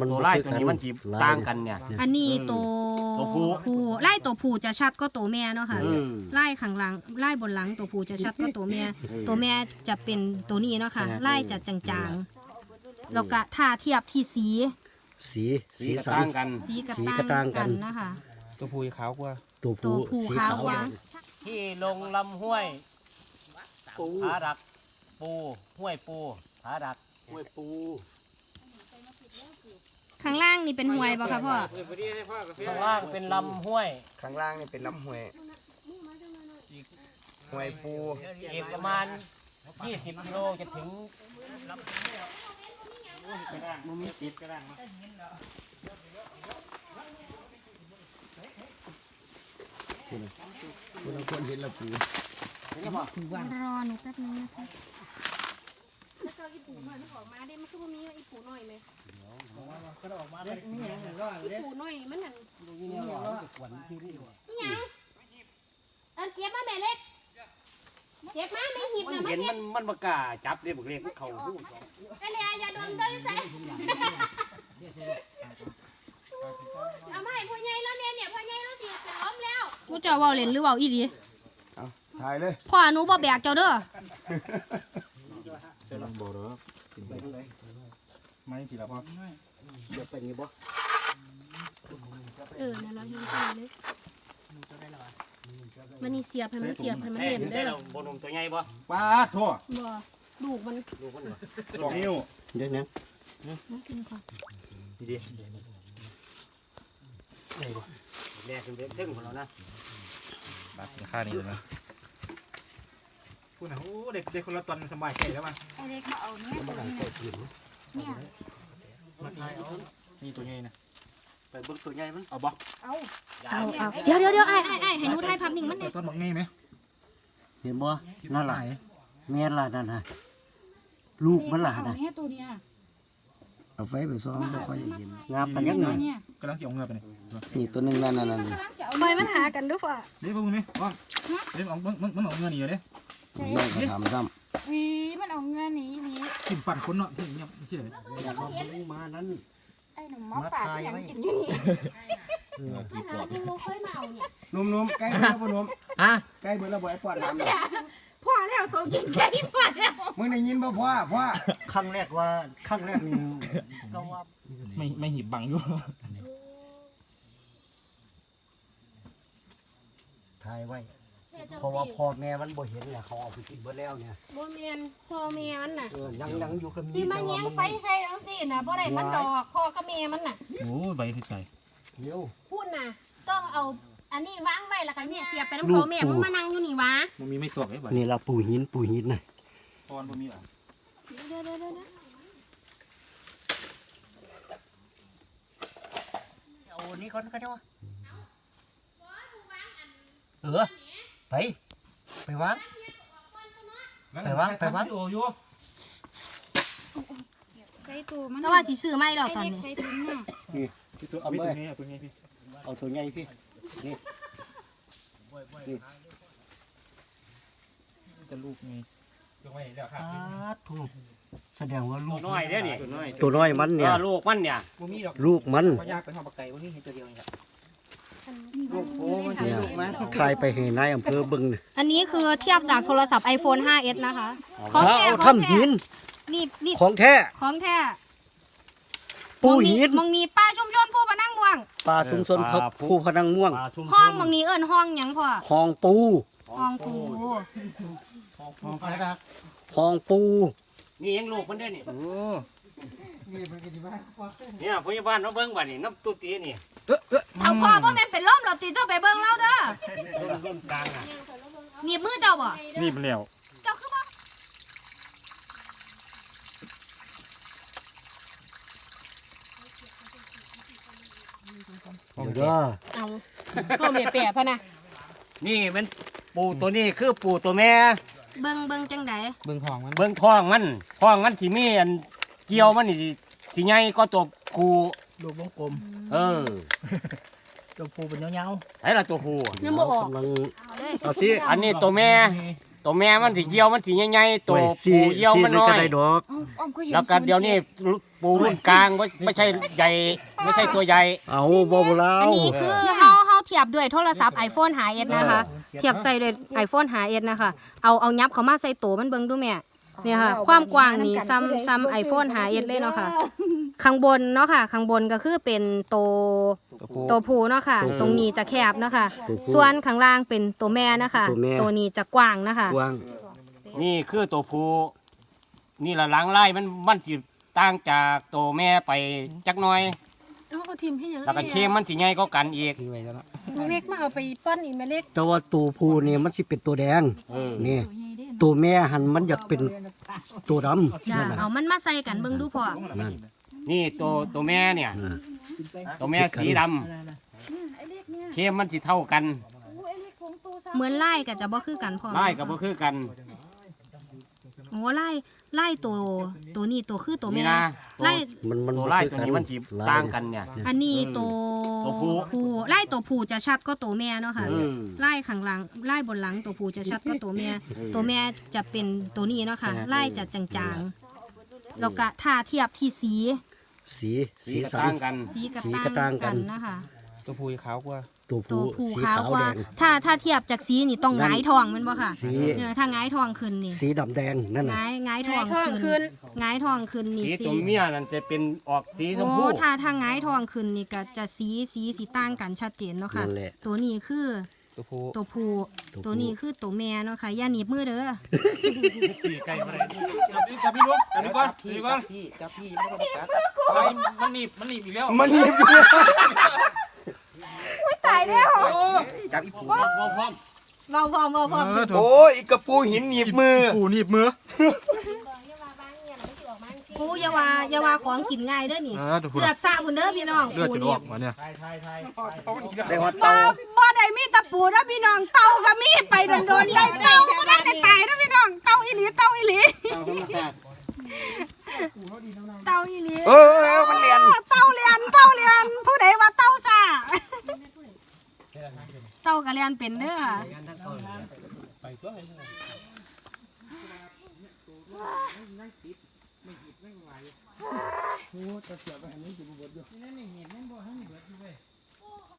มันตัวไล่ตัวนี้มันสิต่างกันเนี่ย อันนี้ตัวตัวผู้ผู้ไล่ตัวผู้จะชัดก็ตัวแม่เนาะค่ะ อืม ไล่ข้างหลังไล่บนหลังตัวผู้จะชัดก็ตัวแม่ ตัวแม่จะเป็นตัวนี้เนาะค่ะ ไล่จะจางๆ แล้วก็ถ้าเทียบที่สี สีสีสีก็สัต่าน งกัน สีกับสีก็ต่าต่างงกักันนนะคะ ตัวผู้ขาวกว่า ตัวตัวผู้ผู้สีขาวขาววางที่ลงลำห้วยปูผาดักปูห้วยปูผาดักห้วยปู ข้างล่างนี่เป็นหวยบ่คะพ่อ ข้างล่างเป็นลำห้วย ข้างล่างนี่เป็นลำห้วยห้วยปูอีกประมาณ 20กิโลจะถึงคนละคนเห็นและปูรอหนูแป๊บนึงนะคะแล้วเจ้าอี ปูหน่อยมันออกมาได้มันคือบ่มีอีปูหน่อยไหมอีปูหน่อยมันนั่นนี่หยังอันเก็บมาแม่เล็กเก็บมาไม่หิบมันนะมาเห็นเก็มับนมันบกล้าจับเด้บอกเรียกมันเข่าหูไปเลยอย่าดมเต้ยใส่เอามาให้พ่อใหญ่แล้วเนี่ยเนี่ยพ่อใหญ่แล้วสิจะล้มแล้วผู้เจ้าเว้าเล่นหรือเว้าอีหลีเอาถ่ายเลยพ่อหนูบ่แบกเจ้าเด้อ ไม่สิละพ่อเดี๋ยวเป็นไงบ่เออนั่นเราอยู่ตรงนี้มันนี่เสียบให้มันเสียบให้มันแม่เห็นเห็นเด้ได้อเราบนมตัวใหญ่ปะป้าดโทษบ่ลูกมันดูมันสองนิ้วเดี๋ยวนี้แม่ถึงเด็กตึ้งของเรานะบัตรค่านี้เลยนะ พูดนะโอ้เด็กเด็กคนละตอนสบายใจแล้วมั้งไอเล็กมาเอาเนี่ยมันหลังตัวกินเนี่ยมาทายเอานี่ตัวใหญ่นะไปเบิ่งตัวใหญ่มันเอาบ่เอาเอาเดี๋ยวเดี๋ยวเดี๋ยวไอ้ไอ้ไอ้ให้หนูถ่ายภาพนิ่งมันแต่เนี่ยต้นบักไงไหมเห็นบ่นั่นล่ะแม่นล่ะนั่นน่ะลูกมันล่ะนะเนี่ยตัวเนี้ยเอาไฟไปซ้อมบ่ค่อยจะเห็นงามปานยังไงเนี่ยกำลังเกี่ยวเงือกไปนี่นี่ตัวหนึงนั่นนั่นนั่นกำลังจะเอาปล่อยมันหากันด้วยพ่อเดี๋ยวมึงนี่ว่าเดี๋ยวเอามึงมึงมึงเอาเงือหนีเด้ น้องก็ถามซ้ำวีมันเอาเงินหนีหนีกินปั่นคนเนาะที่เงียบไม่ใช่เลยอยากมาเบิ่งมานั้นไอ้หนุ่มหมอป่าก็ยังกินอยู่นี่ขนาดลูกเคยมาเอาเนี่ยนุ่มๆใกล้เบิดแล้วบ่นุ่มอะใกล้เบิดแล้วบ่ไอ้ปอดถามเลยพ่อแล้วตัวกินแค่นี้พ่อแล้วมึงได้ยินบ่พ่อพ่อครั้งแรกว่าครั้งแรกนี่ไม่ไม่หิบบังอยู่ถ่ายไว้ แค่จังเพราะว่าสิพ่อแม่มันบ่เห็นเนี่ยเขาเอาไปกินเบิดแล้วเนี่ยบ่แม่นพ่อแม่มันน่ะเออยังยังอยู่กับมีสิมาแยงไฟใส่จังซี่น่ะบ่ได้มันดอกพ่อกับแม่มันน่ะ โอ้ใบที่ใจเดี๋ยว พูดน่ะต้องเอาอันนี้วางไว้แล้วก็เนี่ยเสียบไปน้ำเขาแม่มึงมานั่งอยู่นี่วะมันมีไม่ตอกไอ้บ่นี่ละปูหินปูหินน่ะพรบ่มีหรอเดี๋ยวเดี๋ยวเดี๋ยวเดี๋ยวเอาอันนี้ก่อนก็ได้วะเออ ไป ไปวาง ไปวางไปวางโอ้ยใส่ตัวมันแต่ว่าสิซื้อไม่แล้วตอนเล็กนี้ ใส่ถุงน่ะพี่ตัวเอาพี่ตัวนี้เอาตัวนี้พี่เอาตัวใหญ่พี่นี่จะลูกไงตัวไว้แล้วครับอาถูกแสดงว่าลูตัวกน้อยเด้อนี่ตัวน้อยตัวน้อยมันเนี่ยเออลูกมันเนี่ย บ่มีดอกลูกมัน พยากไปทอดปลาไก่บ่มีให้ตัวเดียวนี่ครับ ลูกโอ้มันเนี่ยใครไปให้นายอำเภอเบึงน่ะอันนี้คือเทียบจากโทรศัพท์ iPhone 5s นะคะ ขอเอางแท้เอาของทำแท้หินนี่นี่ของแท้ของแท้ปูหินมองนี้ป้าชุมชนผู้พนังม่วงปลาซุ้มซนครับผู้พนังม่วงปลาชุ่มห้องมองนี้เอิ้นห้องหยังพ่อห้องปูห้องปูห้องปูนี่ยังลูกมันเด้อนี่โอ้เนี่ยพยาบาลเราเบิ่งบัดนี่น้ำตุ๊ตีนี่ เท่าพ่อบ่แม่นเป็นลมหรอกติเจ้าไปเบิ่งเราเด้อร่มร่มกลางอะหนีบมือเจ้าบ่นี่มันแล้วเจ้าคือบ่เดี๋ยวเด้อเอาพ่อแม่แปะพะนะนี่มันปูตัวนี้คือปูตัวแม่ เบิ่งเบิ่งจังไดเบิ่งทองมันเบิ่งท้องมันท้องมันสิมีอันเกี่ยวมันนี่สิสิใหญ่ก็ตัวคู ลูกวงกลมเออตัวผู้เป็นยาวไอ้ละตัวคูยังบ่ออก กำลังเอาเลยเอาสิอันนี้ตัวแม่ตตัวแม่มันสิเกี่ยวมันสิใหญ่ๆตัวโอ้ปูเกี่ยวมันน้อก็ยได้ดอกอ้อมอ้อมก็เห็นแล้วก็เดี๋ยวนี้ปูรุ่นกลางไม่ไม่ใช่ใหญ่ไม่ใช่ตัวใหญ่เอาบ่บ่แล้วอันนี้คือเฮาเฮาเทียบด้วยโทรศัพท์ iPhone 5s นะคะ เทียบใส่ด้วย iPhone 5s นะคะ เอาเอายับเข้ามาใส่ตัวมันเบิ่งดูแม่เนี่ยค่ะ ความกว้างนี่ซ้ำซ้ำ iPhone 5s เลยเนาะค่ะ ข้างบนเนาะค่ะ ข้างบนก็คือเป็นตัวตัวผู้เนาะค่ะตรงนี้จะแคบเนาะค่ะ ตัวผู้ส่วนข้างล่างเป็นตัวแม่นะคะตัวแม่ตัวนี้จะกว้างนะคะกว้าง นี่คือตัวผูนี่ละหลังไล่มันมันสิต่างจากตัวแม่ไปจักหน้อย เอาเอาทิมให้หยังแล้วก็เข้มมันสิใหญ่ก็กันอีกทิ้งไว้แล้วเนาะเล็กมาเอาไปป้อนอีกแม่เล็กแต่ว่าตัวผู้นี่มันสิเป็นตัวแดงเออนี่ตัวแม่หันมันอยากเป็นตัวดำจ้ะนั่นน่ะเอามันมาใส่กันเบิ่งดูพอนั่น นี่ตัวตัวแม่เนี่ย อ่าตัวแม่สีดำไอ้เล็กเนี่ยเข้มมันสิเท่ากันโอ้ไอ้เล็กสองตัวสามเหมือนไล่ก็จะบ่คือกันพอไล่ก็บ่คือกันโอ้ไล่ไล่ตัวตัวนี้ตัวคือตัวนี่แม่นะตัวไล่มันมันตัวไล่ตัวนี้มันสิต่างกันเนี่ย อันนี้ตัวตัวผู้ ผู้ไล่ตัวผู้จะชัดก็ตัวแม่เนาะค่ะ เออ ไล่ข้างหลังไล่บนหลังตัวผู้จะชัดก็ตัวแม่ตัวแม่จะเป็นตัวนี้เนาะค่ะไล่จะจางๆแล้วก็ถ้าเทียบที่สี สีสีสีก็สัต่านงกัน สีกระสีต่างกระต่างกักัน นนะคะ ตัวผู้ขาวกว่า ตัวตัวผู้ผู้สีขาวขาวกว่าแดงถ้าถ้าเทียบจากสีนี่ต้องหงายทองแมันบ่ค่ะสีเนี่ยถ้าหงายทองขึ้นนี่สีดำแดงนั่นหน่ะงายหงายทไงองท้องขึ้ขึ้น นหงายทองขึ้นนี่สีสีตัวเมียนั่นจะเป็นออกสีชมโอ้พูถ้าถ้าหงายทองขึ้นนี่ก็จะสีสีสีต่างกันชัดเจนเนาะค่ะ นั่นแหละ ตัวนี้คือ ตัวผู้ตัวผู้ตัวผู้ ตัวนี้คือตัวแม่เนาะค่ะอย่าหนีบมือเด้อสีใกล้บ่ได้จับพี่จับพี่ลุกจับพี่ก่อนจับพี่ก่อนพี่จับพี่ไม่ต้องกัดไปมันหนีบมันหนีบอีกแล้วมันนี่ตายแล้วจับอีปูพร้อมพร้อมเบาพร้อมเบาพร้อมโอ้ยกระปูหินหนีบมือปูหนีบมือปูอย่าว่าอย่าว่าของกินง่ายเด้อนี่เออตัวผู้เลือดสะพุ่นเด้อพี่น้องเลือดปูจะอนี่อกมาเนี่ยได้ฮอตบ่เตาบ่ได้มีแตะ ปูนะพี่น้องเต่าก็มีไปโดนๆได้เต่าบ่ได้ตายนะพี่น้องเต่าอีหลีเต่าอีหลีเอาธรรมชาติเต่าอีหลีเออมันเรียนเต่าเรียนเต่าเรียนผู้ใดว่าเต่าซ่าเต่าก็เรียนเป็นเด้อค่ะ